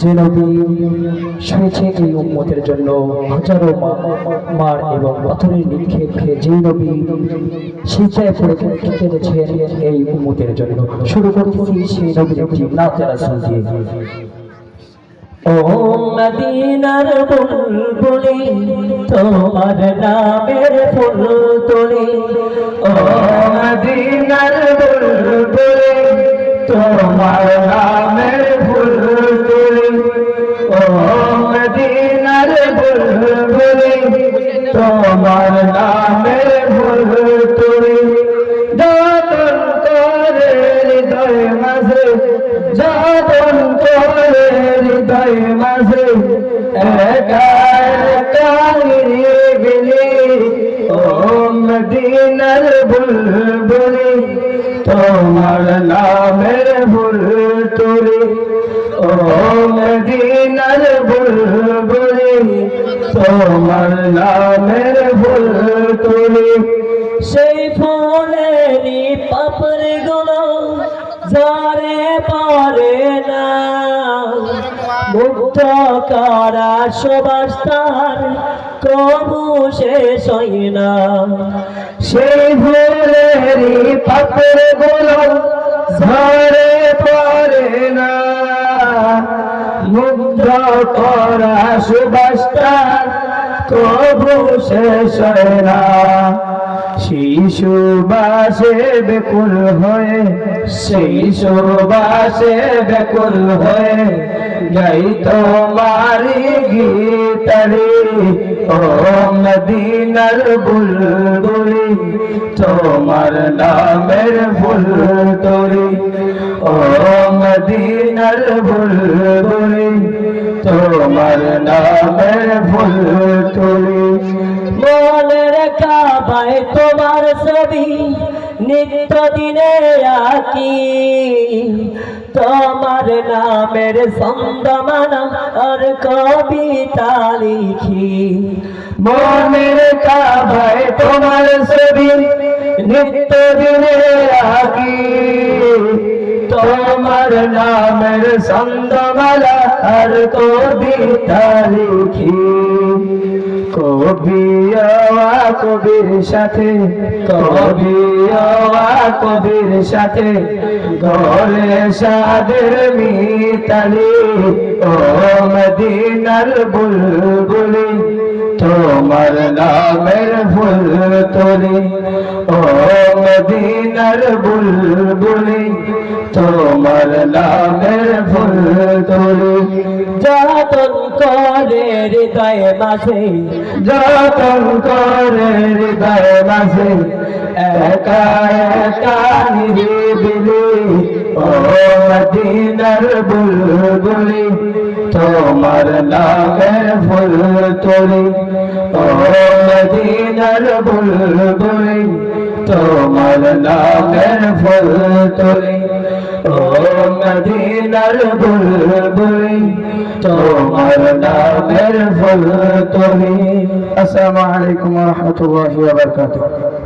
যে নবী শুয়েছে এই উম্মতের জন্য হাজারো মার এবং পাথরের নিক্ষেপ খেয়ে যে নবী শীতায় পড়ে কেটেছেন এই উম্মতের জন্য। শুরু করতেছি সেই নবীর একটি নাতে রাসূল দিয়ে। ও মদিনার বুলবুলি, তোমার নামের ফুল তুলি ও মদিনার বুলবুলি, তোমার নামের ফুল তুলি তোমার নামের ফুল তুলি। যতন করে হৃদয় মাঝে, যতন করে হৃদয় মাঝে একা একা নিরিবিলি ও মদিনার বুলবুলি, তোমার নামের ফুল তুলি। ও তোমার নামের ফুল তুলি। সেই ফুলেরই পাপড়ি গুলো যারে পারে না। মুগ্ধ করা সবাস তার কবু শেষ না। সেই ফুলেরই পাপড়ি গুলো ঝরে পড়ে করা সুবাস তার কবু শেষ না। শিশু বাসে বেকুল হয়ে, শিশু বাসে বেকুল হয়ে গাই তোমারি গীতারি। ও মদিনার বুলবুলি, তোমার নামের ফুল তোরি ও মদিনার বুলবুলি নামের ফুল তোরি মনের কাবায় তোমার ছবি নিত্য দিনে আঁকি। তোমার নামের সন্দমানা আর কবিতা লিখি। মনের কাবায় তোমার ছবি নিত্য দিনে আঁকি। তোমার নামের সন্দমালা আর কবিতা লিখি কবি কবির সাথে, কবি কবির সাথে গলে সাদের মিতালি। ও মদিনার বুলবুলি, তোমার নামের ফুল তোলি ও মদিনার বুলবুলি তোমার নামের ফুল তোলি যতন করে হৃদয় মাঝে যতন করে হৃদয় মাঝে একা একা নিরিবিলি ও মদিনার বুলবুলি তোমার নামের ফুল তোলি ও মদিনার বুলবুলি তোমার নামের ফুল তোলি ও মদিনার বুলবুলি তোমার নামের ফুল তুমি। আসসালামু আলাইকুম ওয়া রাহমাতুল্লাহি ওয়া বারাকাতুহু।